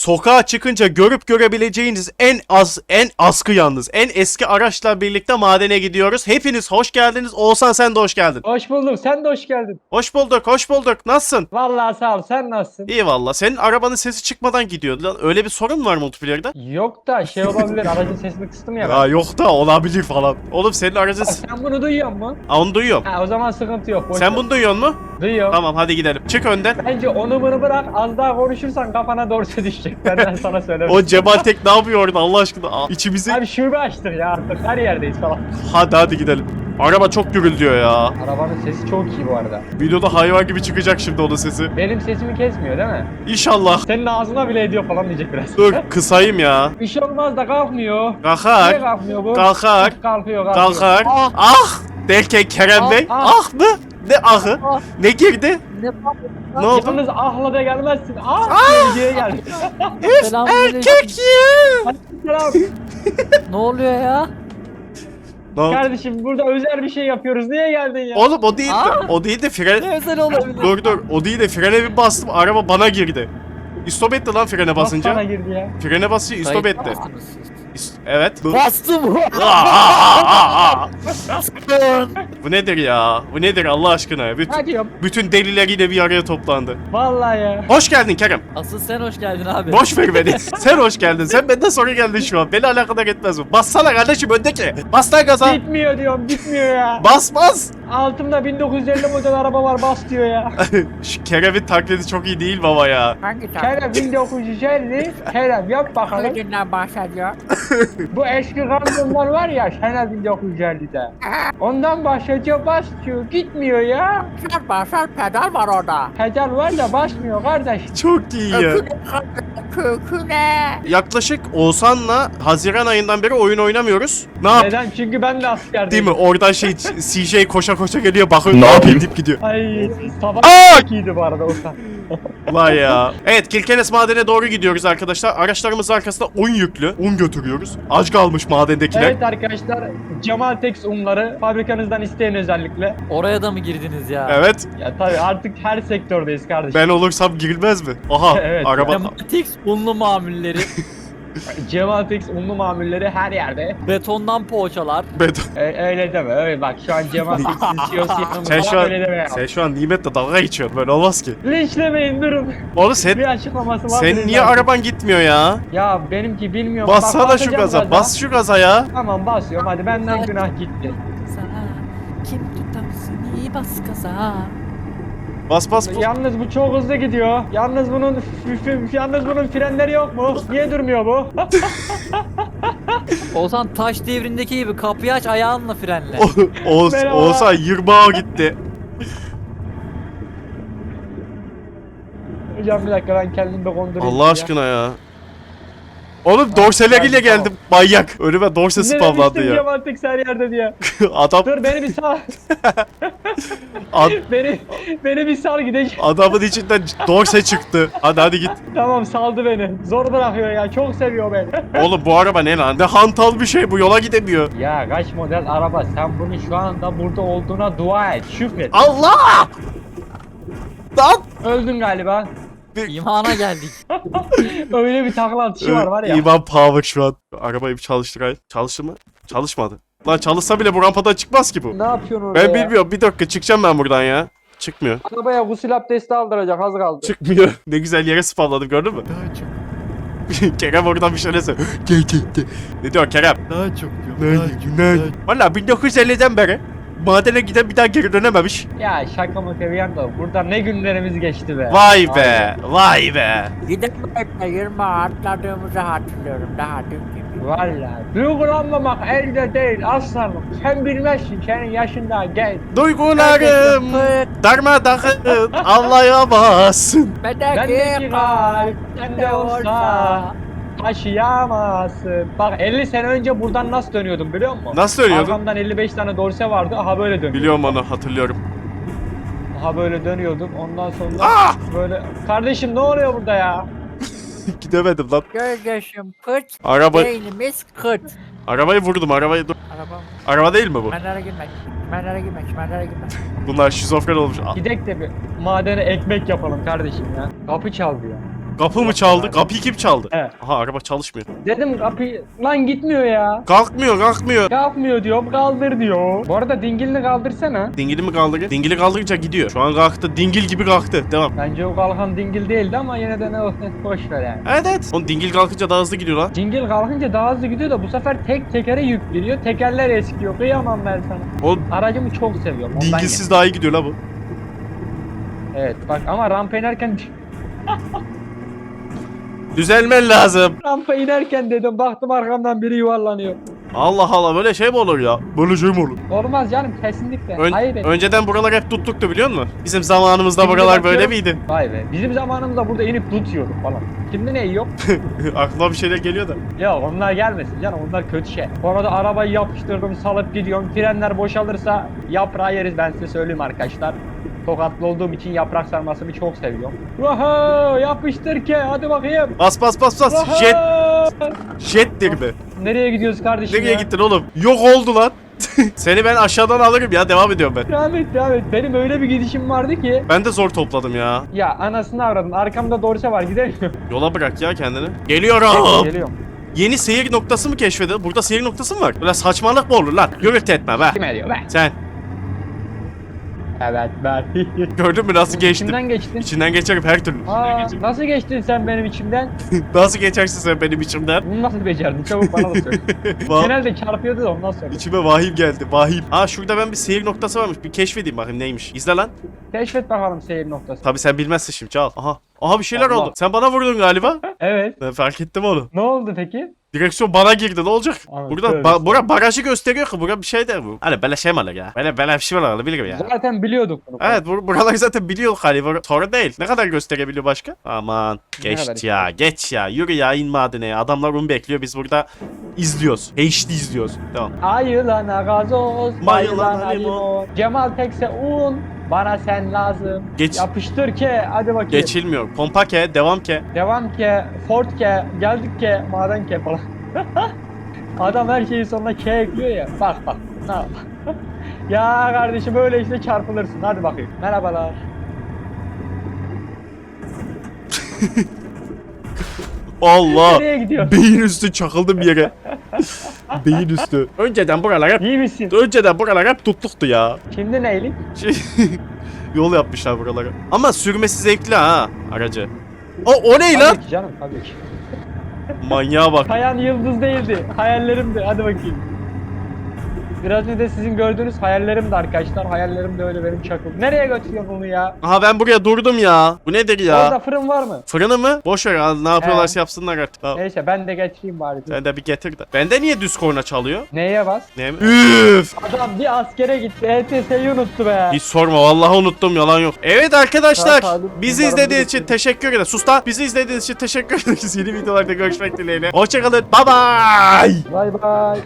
sokağa çıkınca görüp görebileceğiniz en az en askı yalnız en eski araçla birlikte madene gidiyoruz. Hepiniz hoş geldiniz. Oğuzhan sen de hoş geldin. Hoş bulduk. Sen de hoş geldin. Hoş bulduk, hoş bulduk. Nasılsın? Vallahi sağ ol. Sen nasılsın? İyi valla. Senin arabanın sesi çıkmadan gidiyordu lan. Öyle bir sorun var multiplayer'da? Yok da şey olabilir. Aracın sesini kıstım ya. ben. Ya yok da olabilir falan. Oğlum senin aracın... Sen bunu duyuyor musun? Aa, onu duyuyorum. Ha o zaman sıkıntı yok. Boş Sen ver. bunu duyuyor mu? Duyuyor. Tamam hadi gidelim. Çık önden. Bence onu bunu bırak. Az daha konuşursan kafana doğrusu düşecek. Benden sana söyleyeyim. O Cemal Tek ne yapıyor orada Allah aşkına? Aa, içimizi... Abi şube açtık ya artık. Her yerdeyiz falan. Hadi hadi gidelim. Araba çok gürültüyor ya. Arabanın sesi çok iyi bu arada. Videoda hayvan gibi çıkacak şimdi onun sesi. Benim sesimi kesmiyor değil mi? İnşallah. Senin ağzına bile ediyor falan diyecek biraz. Dur kısayım ya. Bir şey olmaz da kalkmıyor. Niye Kalkar. kalkmıyor bu? Kalkar. Kalkıyor kalkıyor. Kalkar. Ah. Ah! Derken Kerem Ah, Bey. ah. Ah mı? Ne ahı? Ah. Ne girdi? Ne Ne oldu? Yalnız ahla da gelmezsin. Ah diye geldi. Selamünaleyküm. Erkek ya. Selam. Ne oluyor ya? Ne oldu? Kardeşim burada özel bir şey yapıyoruz. Niye geldin ya? Oğlum o değil de, Aa. o değil de Ne özel olabilir? dur dur, o değil de frene bir bastım, araba bana girdi. İstop etti lan frene Bas basınca. bana girdi ya. Frene basınca istop etti. İst- evet. Bu... Bastım. Aa, aa, aa, aa. Bu nedir ya? Bu nedir Allah aşkına? Bütün, Hadi ya. bütün deliler yine bir araya toplandı. Vallahi ya. Hoş geldin Kerem. Asıl sen hoş geldin abi. Boş ver beni. Sen hoş geldin. Sen benden sonra geldin şu an. Beni alakadar etmez bu. Bassana kardeşim öndeki. Bas lan gaza. Gitmiyor diyorum. Gitmiyor ya. Bas bas. Altımda 1950 model araba var. Bas diyor ya. Şu Kerem'in taklidi çok iyi değil baba ya. Hangi Kerem 1950. Kerem yap bakalım. taklidinden bahsediyor? Bu eski kamyonlar var ya. Şener 1950'de. Ondan başlayınca bas diyor. Gitmiyor ya. Sen basar pedal var orada. Pedal var da basmıyor kardeş. Çok iyi ya. Kökü ne? Yaklaşık Oğuzhan'la Haziran ayından beri oyun oynamıyoruz. Ne yap? Neden? Çünkü ben de askerdeyim. Değil mi? Oradan şey CJ koşa koşa geliyor bakıyor. Ne yapayım deyip gidiyor. Ay sabah Aa! çok iyiydi bu arada Okan. Vay ya. Evet Kilkenes madene doğru gidiyoruz arkadaşlar. Araçlarımız arkasında un yüklü. Un götürüyoruz. Aç kalmış madendekiler. Evet arkadaşlar Cemal Tex unları fabrikanızdan isteyin özellikle. Oraya da mı girdiniz ya? Evet. Ya tabii artık her sektördeyiz kardeşim. Ben olursam girilmez mi? Aha Evet. araba. Tematix unlu mamulleri, Cemal Tex unlu mamulleri her yerde. betondan poğaçalar. Beton. E, öyle deme öyle bak şu an Cemal Tex'in CEO'su Sen şu an, öyle deme ya. sen şu an nimetle dalga geçiyorsun. Böyle olmaz ki. Linçlemeyin durun. Oğlum sen, Bir açıklaması var. senin bunun niye zaten. araban gitmiyor ya? Ya benimki bilmiyorum. Bak, Bassana şu basacağım gaza. Bas şu gaza ya. Tamam basıyorum hadi benden günah gitti. Sana kim tutarsın iyi bas gaza. Bas bas. bas. Yalnız bu çok hızlı gidiyor. Yalnız bunun yalnız bunun frenleri yok mu? Niye durmuyor bu? Olsan taş devrindeki gibi kapıyı aç ayağınla frenle. Oğuz, Merhaba. Oğuzhan yırmağa gitti. Hocam bir dakika ben kendimi de kondurayım. Allah ya. aşkına ya. Oğlum dorseleriyle tamam. geldim. Manyak. Önüme dorse Ne spamlandı ya. Cemal Tex her yerde diye. Adam, Dur beni bir sal. ad- beni beni bir sal gidecek. adamın içinden dorse çıktı. Hadi hadi git. Tamam saldı beni. Zor bırakıyor ya. Çok seviyor beni. Oğlum bu araba ne lan? Ne hantal bir şey bu yola gidemiyor. ya kaç model araba sen bunu şu anda burada olduğuna dua et. Şükret. Allah! Lan! Öldün galiba. İmana geldik. Öyle bir takla atışı var var ya. İman power şu an. Arabayı bir çalıştırayım. Çalıştı mı? Çalışmadı. Lan çalışsa bile bu rampadan çıkmaz ki bu. Ne yapıyorsun orada Ben ya? bilmiyorum. Bir dakika çıkacağım ben buradan ya. Çıkmıyor. Arabaya gusül abdesti aldıracak az kaldı. Çıkmıyor. Ne güzel yere spamladım gördün mü? Kerem oradan bir şeyler söylüyor. Gel gel gel. Ne diyor Kerem? Daha çok Ne ne? Valla 1950'den beri madene giden bir daha geri dönememiş. Ya şaka mı bir yanda burada ne günlerimiz geçti be. Vay be, vay be. Gidemekle 20 atladığımızı hatırlıyorum daha dün gibi. Valla duygulanmamak elde değil aslanım. Sen bilmezsin senin yaşında genç. Duygularım darmadağın anlayamazsın. Bendeki kalp sende olsa taşıyamazsın. Bak 50 sene önce buradan nasıl dönüyordum biliyor musun? Nasıl dönüyordun? Arkamdan 55 tane dorse vardı. Aha böyle dönüyordum. Biliyorum onu hatırlıyorum. Aha böyle dönüyordum. Ondan sonra Ah! böyle kardeşim ne oluyor burada ya? Gidemedim lan. Gözyaşım pırt, Araba, beynimiz kırt. arabayı vurdum arabayı dur. Arabam, Araba değil mi bu? çimenlere girmek, çimenlere girmek, çimenlere girmek. Bunlar şizofren olmuş. Ah, Gidek de bir madene ekmek yapalım kardeşim ya. Kapı çaldı ya. Kapı mı çaldı? Kapıyı kim çaldı? Evet. Aha araba çalışmıyor. Dedim kapı lan gitmiyor ya. Kalkmıyor kalkmıyor. Kalkmıyor diyorum kaldır diyor. Bu arada dingilini kaldırsana. Dingili mi kaldırıyor? Dingili kaldırınca gidiyor. Şu an kalktı. Dingil gibi kalktı. Devam. Bence o kalkan dingil değildi ama yine de ne boş ver yani. Evet evet. Oğlum dingil kalkınca daha hızlı gidiyor lan. Dingil kalkınca daha hızlı gidiyor da bu sefer tek tekere yük giriyor. Tekerler eskiyor. Kıyamam ben sana. Oğlum Aracımı çok seviyorum. ondan dingilsiz daha iyi gidiyor la bu. Evet bak ama rampa inerken Düzelmen lazım. rampa inerken dedim baktım arkamdan biri yuvarlanıyor. Allah Allah böyle şey mi olur ya? Böyle şey mi olur? Olmaz canım kesinlikle. Ön- Hayır. önceden buralar hep tuttuktu biliyor musun? Bizim zamanımızda Şimdi buralar böyle miydi? Vay be. Bizim zamanımızda burada inip tutuyorduk falan. Şimdi ne yok? Aklıma bir şeyler geliyor da. Yok onlar gelmesin canım onlar kötü şey. Bu arada arabayı yapıştırdım salıp gidiyorum. Frenler boşalırsa yaprağı yeriz ben size söyleyeyim arkadaşlar. Tokatlı olduğum için yaprak sarmasını çok seviyorum. Vaha yapıştır ki hadi bakayım. Bas bas bas bas. Vaha! Jet, jettir be. Nereye gidiyoruz kardeşim Nereye ya? gittin oğlum? Yok oldu lan. Seni ben aşağıdan alırım ya devam ediyorum ben. Devam et devam et. Benim öyle bir gidişim vardı ki. Ben de zor topladım ya. Ya anasını avradın arkamda dorse var gidemiyorum. Yola bırak ya kendini. Geliyorum. Geliyorum. Yeni seyir noktası mı keşfedildi? Burada seyir noktası mı var? Böyle saçmalık mı olur lan? Gürültü etme be. Kim ediyor be? Sen Evet ben. gördün mü nasıl geçtim? İçimden geçtin. İçinden geçerim her türlü. Aa, nasıl geçtin sen benim içimden? Nasıl geçersin sen benim içimden? Bunu nasıl becerdin? Çabuk bana da söyle. Genelde çarpıyordu da ondan sonra. İçime vahim geldi vahim. Aa şurada ben bir seyir noktası varmış. Bir keşfedeyim bakayım neymiş. İzle lan. Keşfet bakalım seyir noktası. Tabi sen bilmezsin şimdi çal. Aha. Aha bir şeyler Allah. oldu. Sen bana vurdun galiba. Evet. Ben fark ettim onu. Ne oldu peki? Direksiyon bana girdi ne olacak? Abi, Burada ba- bura barajı gösteriyor ki bura bir şey de bu. Hani böyle şey mi olur ya? Böyle böyle bir şey mi olur bilirim ya. Zaten biliyorduk bunu. Evet bur buraları zaten biliyor hani bur- sorun değil. Ne kadar gösterebiliyor başka? Aman Ne geç ya geç ya yürü ya in madene ya. Adamlar onu bekliyor biz burada izliyoruz. HD izliyoruz. Tamam. Ayılana gazoz, bayılana limon. limon. Cemal tekse un, bana sen lazım. Geç. Yapıştır ke, hadi bakayım. Geçilmiyor. Pompa ke, devam ke. Devam ke, Ford ke, geldik ke, maden ke falan. Adam her şeyin sonuna ke ekliyor ya. Bak bak. Yap? ya kardeşim böyle işte çarpılırsın. Hadi bakayım. Merhabalar. Allah. Nereye gidiyor? Beyin üstü çakıldım yere. Beyin üstü. Önceden buralar hep İyi misin? önceden buralar hep tutluktu ya. Şimdi neylik? Şey, yol yapmışlar buralara. Ama sürmesi zevkli ha aracı. O, o ne lan? Tabii ki canım tabii ki. Manyağa bak. Kayan yıldız değildi. Hayallerimdi. Hadi bakayım. Biraz önce de sizin gördüğünüz hayallerimdi arkadaşlar. Hayallerim de öyle benim çakıl. Nereye götürüyorsun onu ya? Aha ben buraya durdum ya. Bu nedir ya? Orada fırın var mı? Fırını mı? Boş ver ne yapıyorlarsa yapsınlar artık. Tamam. Neyse ben de getireyim bari. Sen de bir getir de. Bende niye düz korna çalıyor? Neye bas? Ne mi? Üf! Adam bir askere gitti. ETS'yi unuttu be. Hiç sorma vallahi unuttum yalan yok. Evet arkadaşlar bizi izlediğiniz için teşekkür ederim. Sus lan. Bizi izlediğiniz için teşekkür ederiz. Yeni videolarda görüşmek dileğiyle. Hoşçakalın. Bye bye. Bay bay.